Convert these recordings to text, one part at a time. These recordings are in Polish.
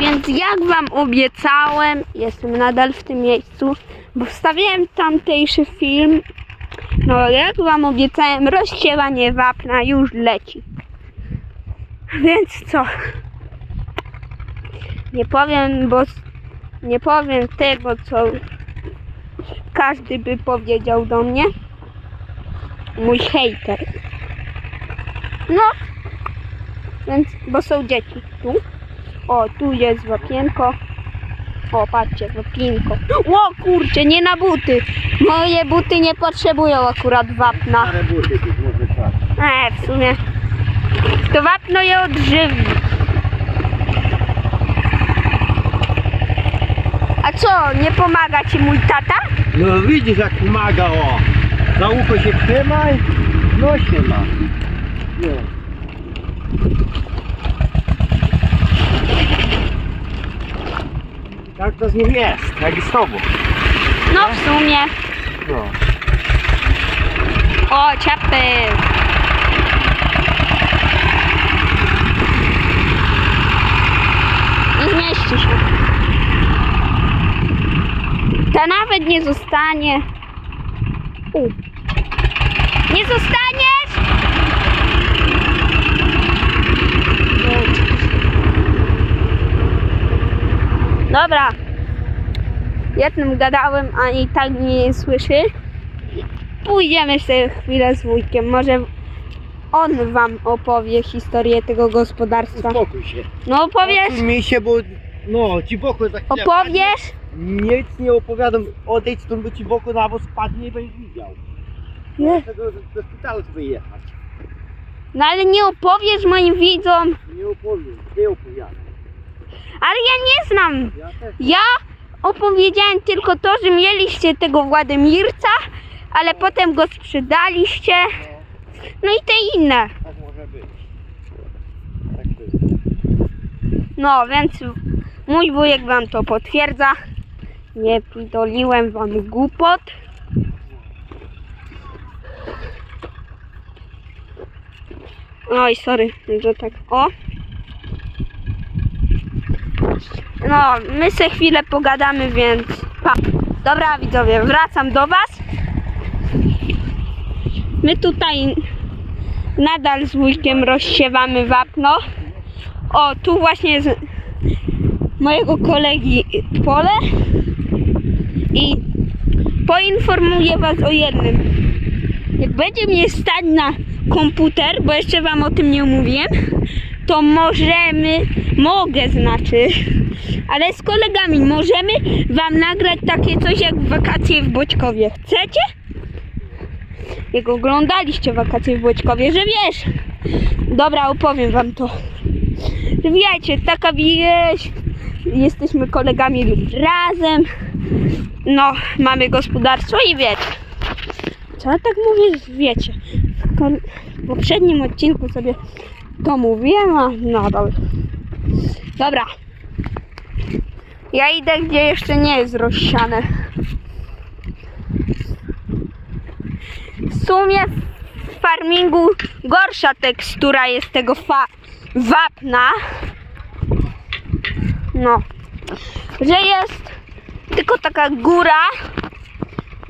Więc jak wam obiecałem, jestem nadal w tym miejscu, bo wstawiłem tamtejszy film. No jak wam obiecałem, rozsiewanie wapna już leci. Więc co? Nie powiem, bo nie powiem tego, co każdy by powiedział do mnie. Mój hejter. No, więc, bo są dzieci tu. O, tu jest wapienko. O, patrzcie, wapienko. O kurczę, nie na buty. Moje buty nie potrzebują akurat wapna. Stare buty tu może trzeba. E, w sumie. To wapno je odżywi. A co, nie pomaga ci mój tata? No widzisz jak pomaga o. Za ucho się trzymaj, no się ma. No. Tak to z nim jest, jak i z tobą. No w sumie. No. O, ciapy. Nie zmieści się. Ta nawet nie zostanie. U. Nie zostaniesz! Dobra. Jednym gadałem, a i tak mnie nie słyszy. Pójdziemy sobie chwilę z wujkiem. Może on wam opowie historię tego gospodarstwa. Uspokój się. No opowiesz? Mi się, bo no ci boku za chwilę Opowiesz? padnie. Nic nie opowiadam, odejdź stąd, bo ci boku na was spadnie i będziesz widział. Nie. Dlatego do szpitalu sobie jechać. No ale nie opowiesz moim widzom. Nie opowiem, nie opowiadam. Ale ja nie znam. Ja opowiedziałem tylko to, że mieliście tego Władimirca, ale potem go sprzedaliście. No i te inne. tak może być. Tak. No więc mój wujek wam to potwierdza. Nie pidoliłem wam głupot. Oj, sorry, że tak. O. No, my se chwilę pogadamy, więc pa. Dobra widzowie, wracam do was. My tutaj nadal z wujkiem rozsiewamy wapno. O, tu właśnie jest mojego kolegi pole i poinformuję was o jednym. Jak będzie mnie stać na komputer, bo jeszcze wam o tym nie mówiłem, to możemy, mogę znaczy, ale z kolegami możemy wam nagrać takie coś jak wakacje w Boćkowie. Chcecie? Jak oglądaliście wakacje w Boćkowie, że wiesz. Dobra, opowiem wam to. Wiecie, taka wieś, jesteśmy kolegami razem, no, mamy gospodarstwo i wiecie. Co ja tak mówię, wiecie. W poprzednim odcinku sobie to mówiłem, a nadal. Dobra. Ja idę, gdzie jeszcze nie jest rozsiane. W sumie w farmingu gorsza tekstura jest tego wapna. No. Że jest tylko taka góra,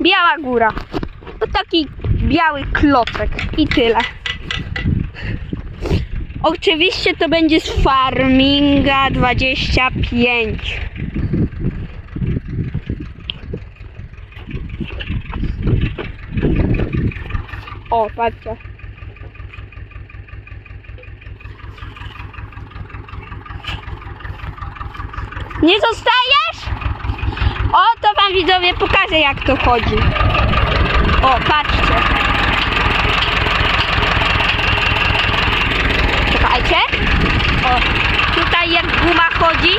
biała góra. To taki biały klocek i tyle. Oczywiście to będzie z Farminga 25. O, patrzcie. Nie zostajesz? O, to wam widzowie pokażę jak to chodzi. O, patrzcie. Czekajcie. O, tutaj jak guma chodzi.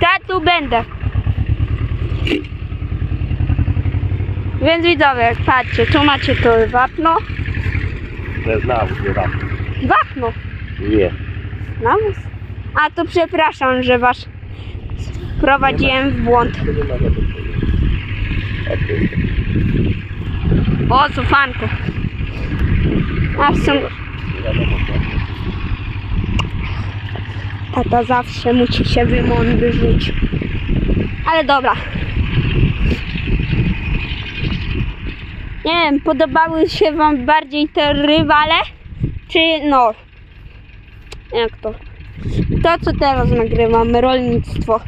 Ja tu będę. Więc widzowie, patrzcie, tu macie to wapno. Nie znam, nie znam. Wapno. Nie. Nawóz? A to przepraszam, że was wprowadziłem w błąd. O, cofanko. A w sumie tata zawsze musi się wymądrzyć. Ale dobra. Nie wiem, podobały się wam bardziej te rywale? Czy no... Jak to? To, co teraz nagrywam, rolnictwo.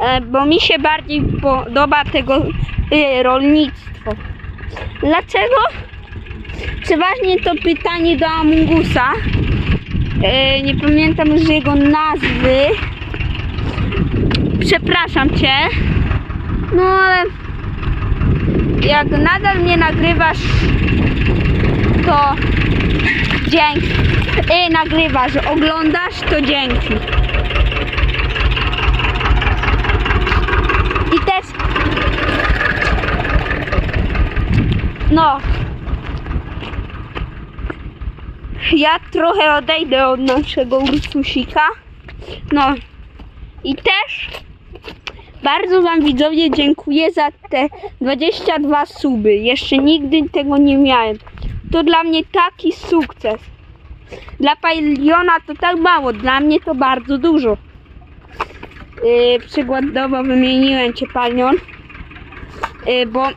E, bo mi się bardziej podoba tego y, rolnictwo. Dlaczego? Przeważnie to pytanie do Amungusa. E, nie pamiętam już jego nazwy. Przepraszam cię. No ale jak nadal mnie nagrywasz, to dzięki. E, nagrywasz, oglądasz, to dzięki. I też no ja trochę odejdę od naszego Ursusika. No i też bardzo Wam widzowie dziękuję za te 22 suby. Jeszcze nigdy tego nie miałem. To dla mnie taki sukces. Dla Paliona to tak mało, dla mnie to bardzo dużo. Yy, przykładowo wymieniłem Cię Palion, yy, bo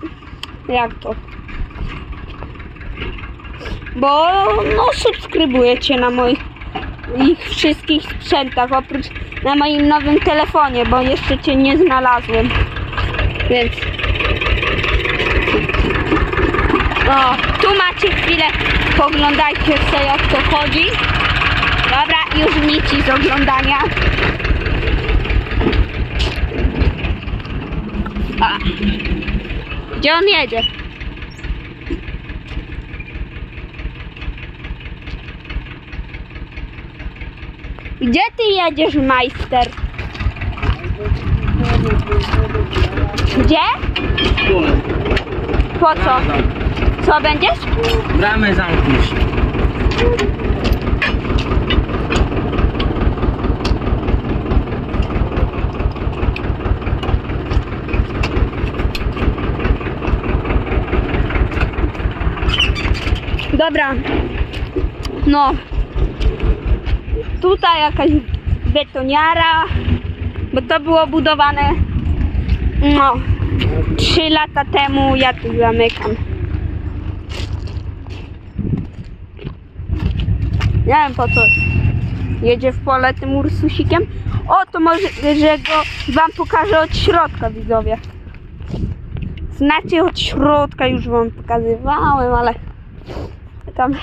jak to? bo no subskrybujecie na moich ich wszystkich sprzętach, oprócz na moim nowym telefonie, bo jeszcze cię nie znalazłem. Więc o, tu macie chwilę, poglądajcie sobie jak to chodzi. Dobra, już nic z oglądania. A. Gdzie on jedzie? Gdzie ty jedziesz, majster? Gdzie? Po co? Co będziesz? Bramę zamkniesz. Dobra. No. Tutaj jakaś betoniara, bo to było budowane no 3 lata temu. Ja tu zamykam. Nie wiem po co jedzie w pole tym Ursusikiem. O, to może, że go wam pokażę od środka, widzowie. Znacie od środka, już wam pokazywałem, ale tam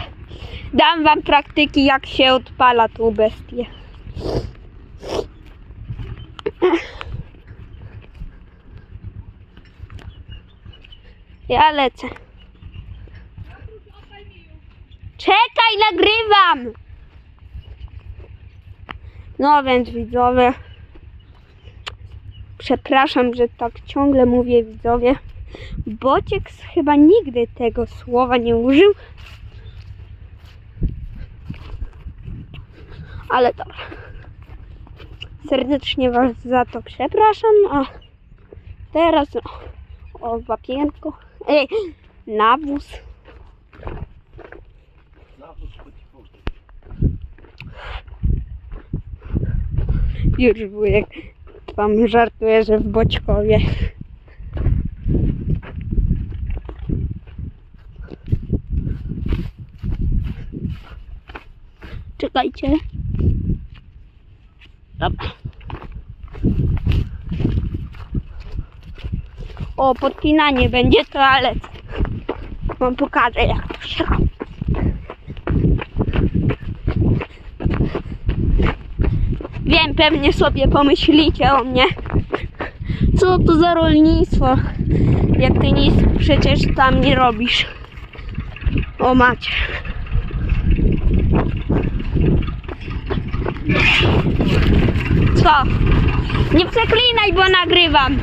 dam wam praktyki, jak się odpala tą bestię. Ja lecę. Nagrywam! No więc widzowie. Przepraszam, że tak ciągle mówię widzowie. Bociek chyba nigdy tego słowa nie użył. Ale dobra. Serdecznie Was za to przepraszam, a teraz no, o wapienko. Ej, nawóz. Już wujek Wam żartuje, że w Boćkowie. Czekajcie. Dobra. O, podpinanie będzie toalet. Wam pokażę jak to się robi. Wiem, pewnie sobie pomyślicie o mnie. Co to za rolnictwo? Jak ty nic przecież tam nie robisz. O macie. Co? Nie przeklinaj, bo nagrywam.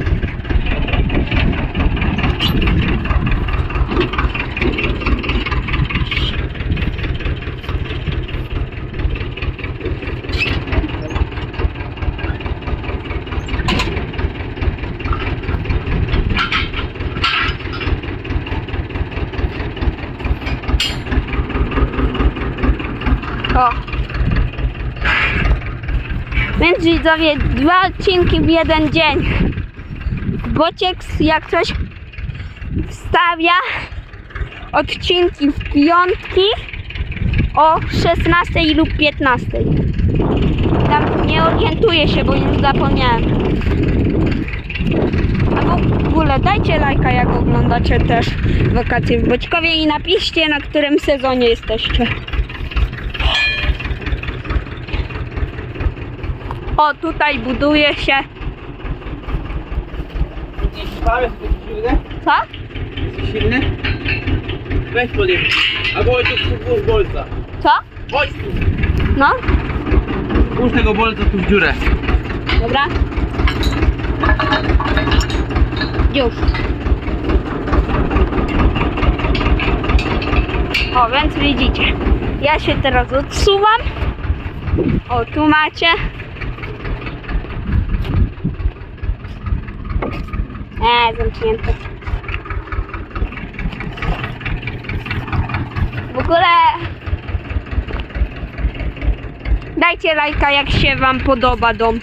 Widzowie, dwa odcinki w jeden dzień. Bociek jak coś wstawia odcinki w piątki o 16 lub 15. Tam nie orientuję się, bo już zapomniałem. A w ogóle dajcie lajka, jak oglądacie też wakacje w Boćkowie i napiszcie, na którym sezonie jesteście. O, tutaj buduje się. Co? Jesteś silny? Weź podjedź. Albo chodź tu włóż bolca. Co? Chodź tu. No, Włóż tego bolca tu w dziurę. dobra. Już. O, więc widzicie. Ja się teraz odsuwam. O, tu macie. Nie, zamknięte. W ogóle dajcie lajka, jak się wam podoba dom.